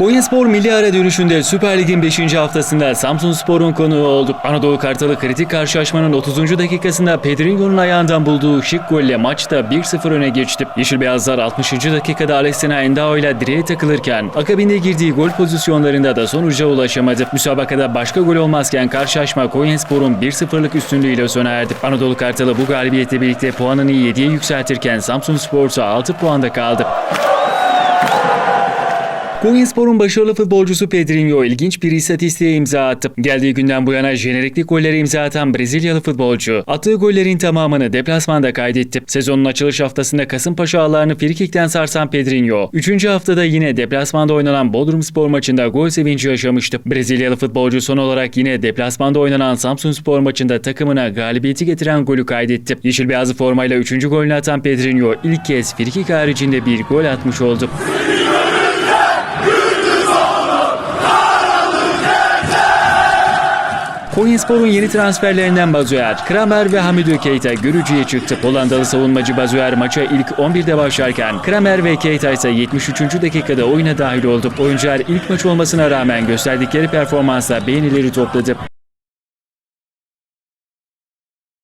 Konyaspor milli ara dönüşünde Süper Lig'in 5. haftasında Samsun Spor'un konuğu oldu. Anadolu Kartalı kritik karşılaşmanın 30. dakikasında Pedrinho'nun ayağından bulduğu şık golle maçta 1-0 öne geçti. Yeşil Beyazlar 60. dakikada Alessina Endao ile direğe takılırken akabinde girdiği gol pozisyonlarında da sonuca ulaşamadı. Müsabakada başka gol olmazken karşılaşma Konyaspor'un 1-0'lık üstünlüğüyle sona erdi. Anadolu Kartalı bu galibiyetle birlikte puanını 7'ye yükseltirken Samsun Spor ise 6 puanda kaldı. Konyaspor'un başarılı futbolcusu Pedrinho ilginç bir istatistiğe imza attı. Geldiği günden bu yana jeneriklik golleri imza atan Brezilyalı futbolcu, attığı gollerin tamamını deplasmanda kaydetti. Sezonun açılış haftasında Kasımpaşa ağlarını frikikten sarsan Pedrinho, 3. haftada yine deplasmanda oynanan Bodrumspor maçında gol sevinci yaşamıştı. Brezilyalı futbolcu son olarak yine deplasmanda oynanan Samsunspor maçında takımına galibiyeti getiren golü kaydetti. Yeşil beyazlı formayla 3. golünü atan Pedrinho ilk kez frikik haricinde bir gol atmış oldu. Konyaspor'un yeni transferlerinden Bazuer, Kramer ve Hamidou Keita görücüye çıktı. Hollandalı savunmacı Bazuer maça ilk 11'de başlarken Kramer ve Keita ise 73. dakikada oyuna dahil oldu. Oyuncular ilk maç olmasına rağmen gösterdikleri performansla beğenileri topladı.